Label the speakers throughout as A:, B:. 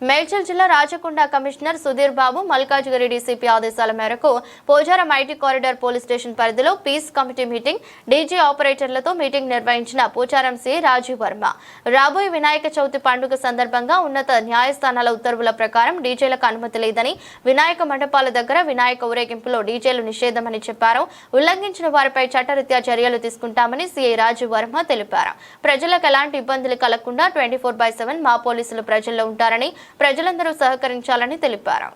A: మేడ్చల్ జిల్లా Rachakonda commissioner Sudheer Babu Malkajgiri DCP ఆదేశాల మేరకు Pocharam IT corridor police station పరిధిలో పీస్ కమిటీ మీటింగ్ డీజీ ఆపరేటర్లతో మీటింగ్ నిర్వహించిన పోచారం సీ రాజీవ్ వర్మ. రాబోయే వినాయక చవితి పండుగ సందర్భంగా ఉన్నత న్యాయస్థానాల ఉత్తర్వుల ప్రకారం డీజేలకు అనుమతి లేదని వినాయక మండపాల దగ్గర వినాయక ఊరేగింపులో డీజేలు నిషేధమని చెప్పారు. ఉల్లంఘించిన వారిపై చట్టరీత్యా చర్యలు తీసుకుంటామని సీఐ రాజీవ్ వర్మ తెలిపారు. ప్రజలకు ఎలాంటి ఇబ్బందులు కలగకుండా ట్వంటీ ఫోర్ బై సెవెన్ మా పోలీసులు ప్రజల్లో ఉంటారని ప్రజలందరూ సహకరించాలని తెలిపారు.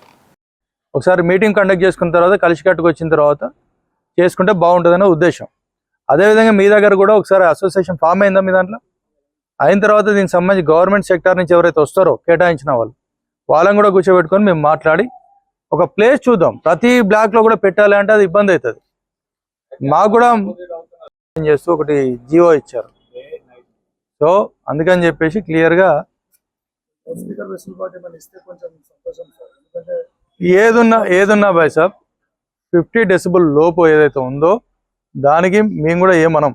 B: ఒకసారి మీటింగ్ కండక్ట్ చేసుకున్న తర్వాత కలిసికట్టుకు వచ్చిన తర్వాత చేసుకుంటే బాగుంటుందనే ఉద్దేశం. అదేవిధంగా మీ దగ్గర కూడా ఒకసారి అసోసియేషన్ ఫామ్ అయిందా మీ దాంట్లో? అయిన తర్వాత దీనికి సంబంధించి గవర్నమెంట్ సెక్టార్ నుంచి ఎవరైతే వస్తారో కేటాయించిన వాళ్ళు వాళ్ళని కూడా కూర్చోబెట్టుకొని మేము మాట్లాడి ఒక ప్లేస్ చూద్దాం. ప్రతి బ్లాక్లో కూడా పెట్టాలి అంటే అది ఇబ్బంది అవుతుంది. మాకు కూడా చేస్తూ ఒకటి జియో ఇచ్చారు. సో అందుకని చెప్పేసి క్లియర్గా
C: స్పీకర్ వెసులుబాటు ఏమైనా ఇస్తే కొంచెం సంతోషం సార్. ఎందుకంటే
B: ఏదున్నా ఏదున్నా బాయ్ సాబ్ ఫిఫ్టీ డెసిబుల్ లోపు ఏదైతే ఉందో దానికి మేము కూడా ఏమనం.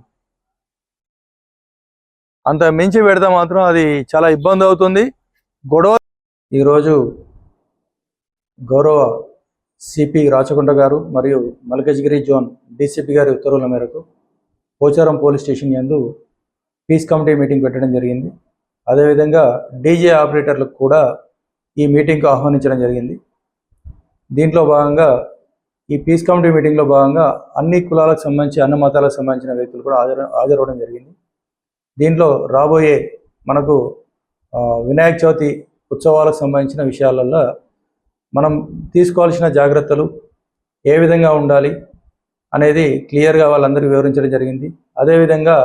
B: అంత మించి పెడితే మాత్రం అది చాలా ఇబ్బంది అవుతుంది. గొడవ ఈరోజు గౌరవ సిపి రాచకొండ గారు మరియు మల్కజ్గిరి జోన్ డీసీపీ గారి ఉత్తర్వుల మేరకు పోచారం పోలీస్ స్టేషన్ యందు పీస్ కమిటీ మీటింగ్ పెట్టడం జరిగింది. అదేవిధంగా డీజే ఆపరేటర్లకు కూడా ఈ మీటింగ్కు ఆహ్వానించడం జరిగింది. దీంట్లో భాగంగా ఈ పీస్ కమిటీ మీటింగ్లో భాగంగా అన్ని కులాలకు సంబంధించి అన్ని మతాలకు సంబంధించిన వ్యక్తులు కూడా హాజరు హాజరవడం జరిగింది. దీంట్లో రాబోయే మనకు వినాయక చవితి ఉత్సవాలకు సంబంధించిన విషయాలల్లో మనం తీసుకోవాల్సిన జాగ్రత్తలు ఏ విధంగా ఉండాలి అనేది క్లియర్గా వాళ్ళందరికీ వివరించడం జరిగింది. అదేవిధంగా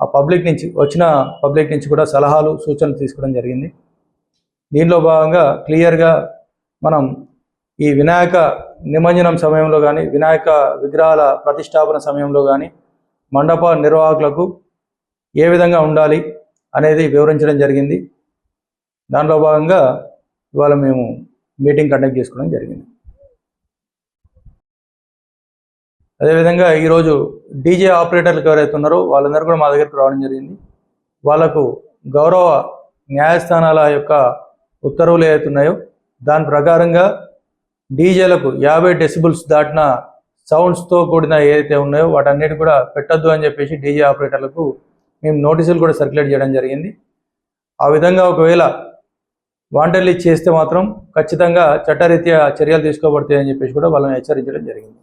B: ఆ పబ్లిక్ నుంచి వచ్చిన పబ్లిక్ నుంచి కూడా సలహాలు సూచనలు తీసుకోవడం జరిగింది. దీనిలో భాగంగా క్లియర్గా మనం ఈ వినాయక నిమజ్జనం సమయంలో కానీ వినాయక విగ్రహాల ప్రతిష్టాపన సమయంలో కానీ మండప నిర్వాహకులకు ఏ విధంగా ఉండాలి అనేది వివరించడం జరిగింది. దానిలో భాగంగా ఇవాళ మేము మీటింగ్ కండక్ట్ చేసుకోవడం జరిగింది. అదేవిధంగా ఈరోజు డీజే ఆపరేటర్లకు ఎవరైతే ఉన్నారో వాళ్ళందరూ కూడా మా దగ్గరకు రావడం జరిగింది. వాళ్ళకు గౌరవ న్యాయస్థానాల యొక్క ఉత్తర్వులు ఏవైతే ఉన్నాయో దాని ప్రకారంగా డీజేలకు యాభై డెసిబుల్స్ దాటిన సౌండ్స్తో కూడిన ఏదైతే ఉన్నాయో వాటన్నిటి కూడా పెట్టొద్దు అని చెప్పేసి డీజే ఆపరేటర్లకు మేము నోటీసులు కూడా సర్క్యులేట్ చేయడం జరిగింది. ఆ విధంగా ఒకవేళ వాంటర్లీ చేస్తే మాత్రం ఖచ్చితంగా చట్టరీత్యా చర్యలు తీసుకోబడతాయని చెప్పేసి కూడా వాళ్ళని హెచ్చరించడం జరిగింది.